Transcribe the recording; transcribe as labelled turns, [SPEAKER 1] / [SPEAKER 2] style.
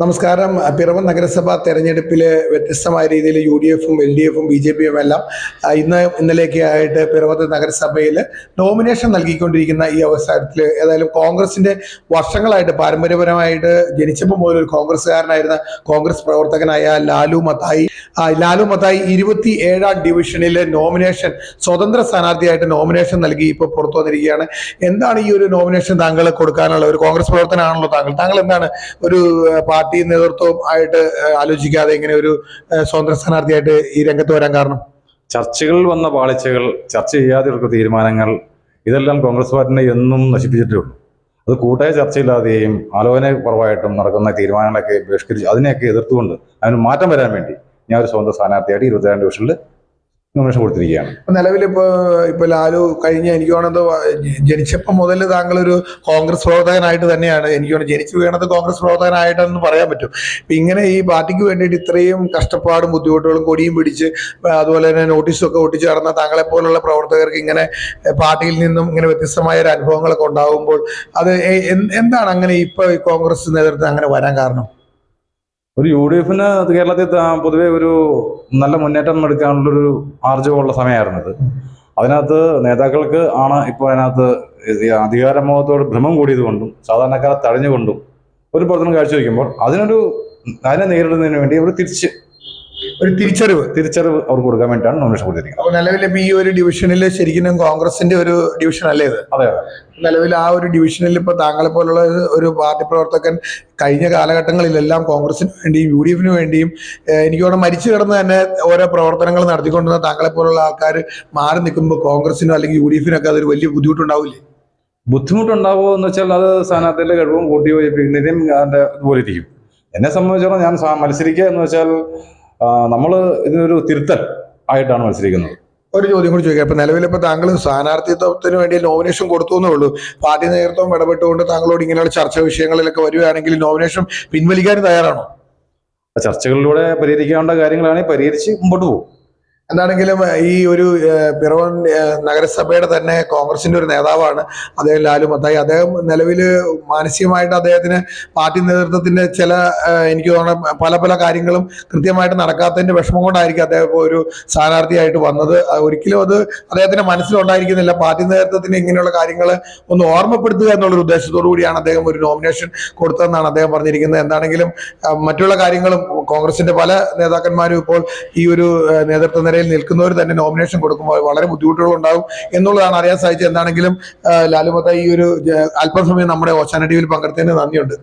[SPEAKER 1] നമസ്കാരം. പിറവം നഗരസഭാ തെരഞ്ഞെടുപ്പിൽ വ്യത്യസ്തമായ രീതിയിൽ യു ഡി എഫും എൽ ഡി എഫും ബി ജെ പിയും എല്ലാം ഇന്ന് ഇന്നലെയൊക്കെ ആയിട്ട് പിറവത്ത് നഗരസഭയിൽ നോമിനേഷൻ നൽകിക്കൊണ്ടിരിക്കുന്ന ഈ അവസരത്തിൽ ഏതായാലും കോൺഗ്രസിന്റെ വർഷങ്ങളായിട്ട് പാരമ്പര്യപരമായിട്ട് ജനിച്ചപ്പോൾ മുതൽ ഒരു കോൺഗ്രസ്സുകാരനായിരുന്ന കോൺഗ്രസ് പ്രവർത്തകനായ ലാലു മത്തായി. ലാലു മത്തായി ഇരുപത്തി ഏഴാം ഡിവിഷനിലെ നോമിനേഷൻ സ്വതന്ത്ര സ്ഥാനാർത്ഥിയായിട്ട് നോമിനേഷൻ നൽകി ഇപ്പോൾ പുറത്തു വന്നിരിക്കുകയാണ്. എന്താണ് ഈ ഒരു നോമിനേഷൻ താങ്കൾ കൊടുക്കാനുള്ള ഒരു കോൺഗ്രസ് പ്രവർത്തനമാണല്ലോ താങ്കൾ? താങ്കൾ എന്താണ് ഒരു പാർട്ടി നേതൃത്വം ആയിട്ട് ആലോചിക്കാതെ ഇങ്ങനെ ഒരു സ്വതന്ത്ര സ്ഥാനാർത്ഥിയായിട്ട് ഈ രംഗത്ത് വരാൻ കാരണം?
[SPEAKER 2] ചർച്ചകളിൽ വന്ന പാളിച്ചകൾ ചർച്ച ചെയ്യാതെ എടുക്കുന്ന തീരുമാനങ്ങൾ ഇതെല്ലാം കോൺഗ്രസ് പാർട്ടിനെ എന്നും നശിപ്പിച്ചിട്ടേ ഉള്ളൂ. അത് കൂട്ടായ ചർച്ചയില്ലാതെയും ആലോചന കുറവായിട്ടും നടക്കുന്ന തീരുമാനങ്ങളൊക്കെ ബഹിഷ്കരിച്ച് അതിനെയൊക്കെ എതിർത്തുകൊണ്ട് അതിന് മാറ്റം വരാൻ വേണ്ടി ഞാൻ ഒരു സ്വന്തം സ്ഥാനാർത്ഥിയായിട്ട് ഇരുപത്തിരണ്ട് ഡിവിഷനിൽ നോമിനേഷൻ കൊടുത്തിരിക്കുകയാണ്.
[SPEAKER 1] നിലവിൽ ഇപ്പൊ ഇപ്പോൾ ലാലു കഴിഞ്ഞ എനിക്ക് വേണത് ജനിച്ചപ്പോൾ മുതൽ താങ്കൾ ഒരു കോൺഗ്രസ് പ്രവർത്തകനായിട്ട് തന്നെയാണ്. എനിക്ക് വേണം ജനിച്ചു വീണത് കോൺഗ്രസ് പ്രവർത്തകനായിട്ടെന്ന് പറയാൻ പറ്റും. ഇപ്പൊ ഇങ്ങനെ ഈ പാർട്ടിക്ക് വേണ്ടിയിട്ട് ഇത്രയും കഷ്ടപ്പാടും ബുദ്ധിമുട്ടുകളും കൊടിയും പിടിച്ച് അതുപോലെ തന്നെ നോട്ടീസൊക്കെ ഒട്ടിച്ചു നടന്ന താങ്കളെ പോലുള്ള പ്രവർത്തകർക്ക് ഇങ്ങനെ പാർട്ടിയിൽ നിന്നും ഇങ്ങനെ വ്യത്യസ്തമായ ഒരു അനുഭവങ്ങളൊക്കെ ഉണ്ടാകുമ്പോൾ അത് എന്താണ് അങ്ങനെ ഇപ്പൊ ഈ കോൺഗ്രസ് നേതൃത്വം അങ്ങനെ വരാൻ കാരണം?
[SPEAKER 2] ഒരു യു ഡി എഫിന് കേരളത്തിൽ പൊതുവെ ഒരു നല്ല മുന്നേറ്റം എടുക്കാനുള്ളൊരു ആർജവമുള്ള സമയമായിരുന്നത്. അതിനകത്ത് നേതാക്കൾക്ക് ആണ് ഇപ്പോൾ അതിനകത്ത് അധികാരമോഹത്തോട് ഭ്രമം കൂടിയത് കൊണ്ടും സാധാരണക്കാരെ തടഞ്ഞുകൊണ്ടും ഒരു പ്രവർത്തനം കാഴ്ചവെക്കുമ്പോൾ അതിനൊരു അതിനെ നേരിടുന്നതിന് വേണ്ടി അവർ തിരിച്ച്
[SPEAKER 1] ഒരു തിരിച്ചറിവ്
[SPEAKER 2] തിരിച്ചറിവ് അവർക്ക് കൊടുക്കാൻ വേണ്ടിയിട്ടാണ് നോമിനേഷൻ കൊടുത്തിരിക്കുന്നത്.
[SPEAKER 1] നിലവിൽ ഇപ്പൊ ഈ ഒരു ഡിവിഷനിൽ ശരിക്കും കോൺഗ്രസിന്റെ ഒരു ഡിവിഷൻ അല്ലേ ഇത്?
[SPEAKER 2] അതെ അതെ.
[SPEAKER 1] നിലവിൽ ആ ഒരു ഡിവിഷനിൽ ഇപ്പൊ താങ്കളെ പോലുള്ള ഒരു- പാർട്ടി പ്രവർത്തകൻ കഴിഞ്ഞ കാലഘട്ടങ്ങളിലെല്ലാം കോൺഗ്രസിന് വേണ്ടിയും യു ഡി എഫിന് വേണ്ടിയും എനിക്ക് തോന്നുന്നു മരിച്ചു കിടന്ന് തന്നെ ഓരോ പ്രവർത്തനങ്ങൾ നടത്തിക്കൊണ്ടിരുന്ന താങ്കളെ പോലുള്ള ആൾക്കാർ മാറി നിൽക്കുമ്പോൾ കോൺഗ്രസിനോ അല്ലെങ്കിൽ യു ഡി എഫിനൊക്കെ അതൊരു വലിയ ബുദ്ധിമുട്ടുണ്ടാവില്ലേ?
[SPEAKER 2] ബുദ്ധിമുട്ടുണ്ടാവുമോ എന്ന് വെച്ചാൽ അത് സ്ഥാനാർത്ഥിയുടെ കഴിവും കൂട്ടി വയ്പ്പിക്കുന്നതിനും അതിന്റെ ഇതുപോലെ ഇരിക്കും. എന്നെ സംബന്ധിച്ചിടത്തോളം ഞാൻ മത്സരിക്കുക എന്ന് വെച്ചാൽ നമ്മൾ ഇതിനൊരു തിരുത്തൽ ആയിട്ടാണ് മത്സരിക്കുന്നത്.
[SPEAKER 1] ഒരു ചോദ്യം കൂടി ചോദിക്കാം. ഇപ്പൊ നിലവിൽ ഇപ്പൊ താങ്കൾ സ്ഥാനാർത്ഥിത്വത്തിന് വേണ്ടി നോമിനേഷൻ കൊടുത്തു എന്നേ ഉള്ളൂ പാർട്ടി നേതൃത്വം ഇടപെട്ടുകൊണ്ട് താങ്കളോട് ഇങ്ങനെയുള്ള ചർച്ച വിഷയങ്ങളിലൊക്കെ വരികയാണെങ്കിൽ നോമിനേഷൻ പിൻവലിക്കാൻ തയ്യാറാണോ?
[SPEAKER 2] ചർച്ചകളിലൂടെ പരിഹരിക്കേണ്ട കാര്യങ്ങളാണെങ്കിൽ പരിഹരിച്ച് മുമ്പോട്ട് പോകും.
[SPEAKER 1] എന്താണെങ്കിലും ഈ ഒരു പിറവൻ നഗരസഭയുടെ തന്നെ കോൺഗ്രസിന്റെ ഒരു നേതാവാണ് അദ്ദേഹം ലാലു മത്തായി. അദ്ദേഹം നിലവിൽ മാനസികമായിട്ട് അദ്ദേഹത്തിന് പാർട്ടി നേതൃത്വത്തിന്റെ ചില എനിക്ക് തോന്നുന്ന പല പല കാര്യങ്ങളും കൃത്യമായിട്ട് നടക്കാത്തതിന്റെ വിഷമം കൊണ്ടായിരിക്കും അദ്ദേഹം ഒരു സ്ഥാനാർത്ഥിയായിട്ട് വന്നത്. ഒരിക്കലും അത് അദ്ദേഹത്തിന്റെ മനസ്സിലുണ്ടായിരിക്കുന്നില്ല. പാർട്ടി നേതൃത്വത്തിന് ഇങ്ങനെയുള്ള കാര്യങ്ങൾ ഒന്ന് ഓർമ്മപ്പെടുത്തുക എന്നുള്ളൊരു ഉദ്ദേശത്തോടു കൂടിയാണ് അദ്ദേഹം ഒരു നോമിനേഷൻ കൊടുത്തതെന്നാണ് അദ്ദേഹം പറഞ്ഞിരിക്കുന്നത്. എന്താണെങ്കിലും മറ്റുള്ള കാര്യങ്ങളും കോൺഗ്രസിന്റെ പല നേതാക്കന്മാരും ഇപ്പോൾ ഈ ഒരു നേതൃത്വ നിരയിൽ നിൽക്കുന്നവർ തന്നെ നോമിനേഷൻ കൊടുക്കുമ്പോൾ വളരെ ബുദ്ധിമുട്ടുകൾ ഉണ്ടാകും എന്നുള്ളതാണ് അറിയാൻ സാധിച്ചത്. എന്താണെങ്കിലും ലാലുമത്ത ലാലു മത്ത ഈ ഒരു അല്പസമയം നമ്മുടെ ഓശാന ടി വിയിൽ പങ്കെടുത്തതിന് നന്ദിയുണ്ട്.